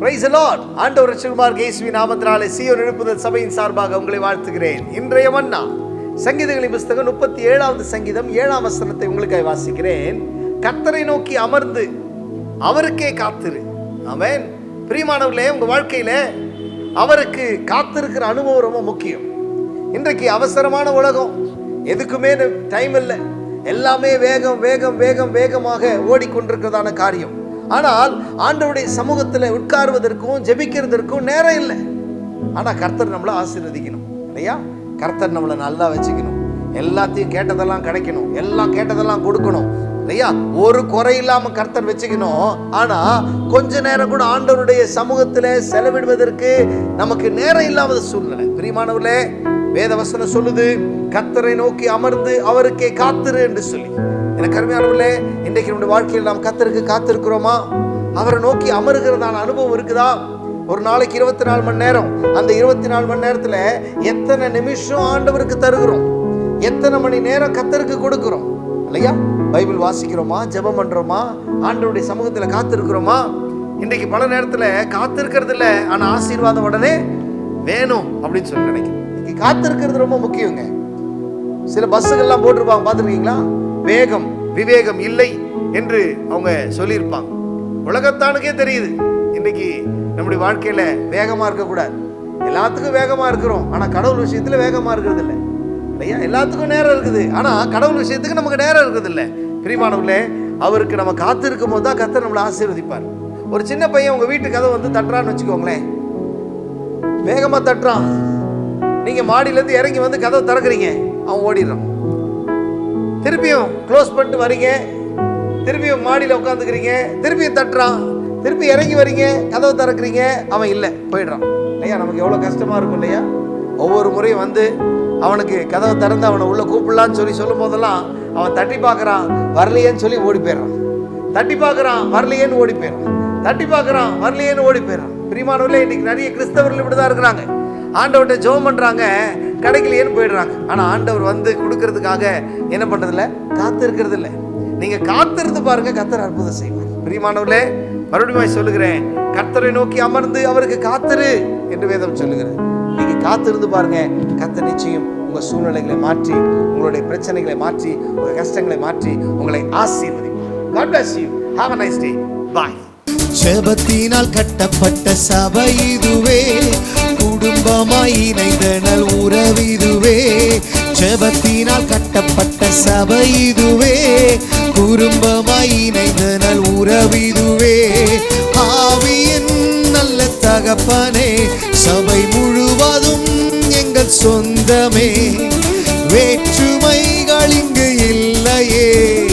Price Lord ஆண்டவர் ரட்சகுமார் இயேசுவின் நாமத்தினாலே சீயோன் எழுப்புதல் சபையின் சார்பாக உங்களை வாழ்த்துகிறேன். இன்றைய மன்னா சங்கீதங்களின் புஸ்தகம் முப்பத்தி ஏழாவது சங்கீதம் ஏழாம் வசனத்தை உங்களுக்காக வாசிக்கிறேன். கர்த்தரை நோக்கி அமர்ந்து அவருக்கே காத்திரு. அவன் பிரியமானவர்களே உங்கள் வாழ்க்கையில் அவருக்கு காத்திருக்கிற அனுபவம் ரொம்ப முக்கியம். இன்றைக்கு அவசரமான உலகம் எதுக்குமே டைம் இல்லை. எல்லாமே வேகம் வேகம் வேகம் வேகமாக ஓடிக்கொண்டிருக்கிறதான காரியம். ஆனால் ஆண்டவருடைய சமூகத்தில் உட்காருவதற்கும் ஜெபிக்கிறதற்கும் நேரம் இல்லை. ஆனால் கர்த்தர் நம்மளை ஆசீர்வதிக்கணும் இல்லையா? கர்த்தர் நம்மளை நல்லா வச்சுக்கணும். எல்லாத்தையும் கேட்டதெல்லாம் கிடைக்கணும் எல்லாம் கேட்டதெல்லாம் கொடுக்கணும் இல்லையா? ஒரு குறை இல்லாம கர்த்தர் வச்சுக்கணும். ஆனா கொஞ்ச நேரம் கூட ஆண்டவருடைய சமூகத்துல செலவிடுவதற்கு நமக்கு நேரம் இல்லாத சூழ்நிலை. பிரியமானவர்களே வேதவசனம் சொல்லுது கர்த்தரை நோக்கி அமர்ந்து அவருக்கே காத்திரு என்று சொல்லி. எனக்கு அருமையானவர்களே இன்றைக்கு நம்முடைய வாழ்க்கையில் நாம் கர்த்தருக்கு காத்திருக்கிறோமா? அவரை நோக்கி அமருகிறதான அனுபவம் இருக்குதா? ஒரு நாளைக்கு இருபத்தி நாலு மணி நேரம். அந்த இருபத்தி நாலு மணி நேரத்தில் எத்தனை நிமிஷம் ஆண்டவருக்கு தருகிறோம்? எத்தனை மணி நேரம் கத்தருக்கு கொடுக்குறோம்? இல்லையா? பைபிள் வாசிக்கிறோமா? ஜெபம் பண்ணுறோமா ஆண்டவருடைய சமூகத்தில் காத்திருக்கிறோமா? இன்றைக்கு பல நேரத்தில் காத்திருக்கிறது இல்லை ஆனால் ஆசீர்வாதம் உடனே வேணும் அப்படின்னு சொல்லி நினைக்கிறேன் இன்னைக்கு காத்திருக்கிறது ரொம்ப முக்கியங்க. சில பஸ்ஸுகள்லாம் போட்டிருப்பாங்க பார்த்துருக்கீங்களா? வேகம் விவேகம் இல்லை என்று அவங்க சொல்லியிருப்பாங்க. உலகத்தானுக்கே தெரியுது. இன்னைக்கு நம்முடைய வாழ்க்கையில் வேகமாக இருக்கக்கூடாது. எல்லாத்துக்கும் வேகமாக இருக்கிறோம். ஆனால் கடவுள் விஷயத்தில் வேகமாக இருக்கிறது இல்லை இல்லையா? எல்லாத்துக்கும் நேரம் இருக்குது. ஆனால் கடவுள் விஷயத்துக்கு நமக்கு நேரம் இருக்குது இல்லை பிரிமானவர்களே அவருக்கு நம்ம காத்திருக்கும் போது தான் கத்தர் நம்மளை ஆசீர்வதிப்பார். ஒரு சின்ன பையன் உங்கள் வீட்டு கதை வந்து தட்டுறான்னு வச்சுக்கோங்களேன். வேகமாக தட்டுறான். நீங்கள் மாடியிலேருந்து இறங்கி வந்து கதவை திறக்கிறீங்க. அவன் ஓடிடுறான். திருப்பியும் க்ளோஸ் பண்ணிட்டு வரீங்க. திருப்பியும் மாடியில் உட்காந்துக்கிறீங்க திருப்பியும் தட்டுறான். திருப்பி இறங்கி வரீங்க. கதவை திறக்கிறீங்க. அவன் இல்லை. போயிடுறான். இல்லையா? நமக்கு எவ்வளோ கஷ்டமாக இருக்கும் இல்லையா? ஒவ்வொரு முறையும் வந்து அவனுக்கு கதவை திறந்து அவனை உள்ளே கூப்பிடலான்னு சொல்லி சொல்லும் போதெல்லாம் அவன் தட்டி பார்க்குறான். வரலையேன்னு சொல்லி ஓடி போயிடுறான். தட்டி பார்க்குறான். வரலையேன்னு ஓடி போயிடுறான். தட்டி பார்க்குறான். வரலையேன்னு ஓடி போயிடுறான். பிரிமானவர்களே இன்னைக்கு நிறைய கிறிஸ்தவர்கள் இப்படி தான் இருக்கிறாங்க. ஆண்டவர்கிட்ட ஜெபம் பண்றாங்க கிடைக்கலையேன்னு போயிடுறாங்க. ஆனா ஆண்டவர் வந்து கொடுக்கறதுக்காக என்ன பண்ணுறதில்ல காத்திருக்கிறது இல்லை நீங்க காத்திருந்து பாருங்க கத்தர் அற்புதம் செய்வார். பிரியமானவர்களே மறுபடியும் சொல்லுகிறேன் கத்தரை நோக்கி அமர்ந்து அவருக்கு காத்திரு என்று வேதம் சொல்லுகிறேன் நீங்க காத்திருந்து பாருங்க கத்தர் நிச்சயம் உங்க சூழ்நிலைகளை மாற்றி உங்களுடைய பிரச்சனைகளை மாற்றி உங்க கஷ்டங்களை மாற்றி உங்களை ஆசீர்வதிப்பார். God bless you. Have a nice ஜெபத்தினால் கட்டப்பட்ட சபை இதுவே. நாமாய் குடும்பமாய் இணைந்தனல் உறவிதுவே ஜெபத்தினால் கட்டப்பட்ட சபை இதுவே. குடும்பமாய் இணைந்த இணைந்தனல் உறவிதுவே ஆவியின் நல்ல தகப்பனே சபை முழுவதும் எங்கள் சொந்தமே. வேற்றுமைகள் இங்கு இல்லையே.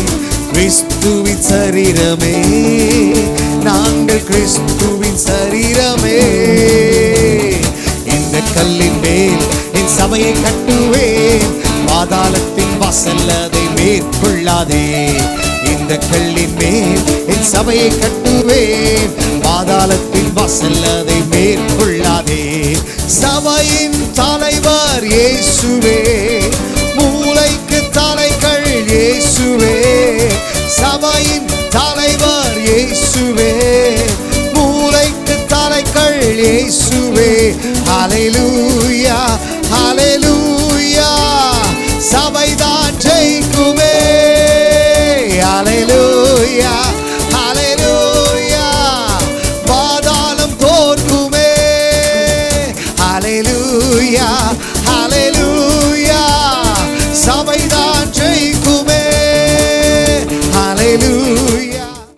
கிறிஸ்துவின் சரீரமே நாங்கள் கிறிஸ்துவின் சரீரமே. மேற்கொள்ளாதே இந்த கல்லின் மேல் என் சபையை கட்டுவேன். பாதாளத்தின் வாசல் அதை மேற்கொள்ளாதே. சபையின் தலைவர் இயேசுவே மூளைக்கு தலைகள் இயேசுவே. சபையின் தலைவர் இயேசுவே மூளைக்கு தலைகள் இயேசுவே. அலையிலும் Hallelujah.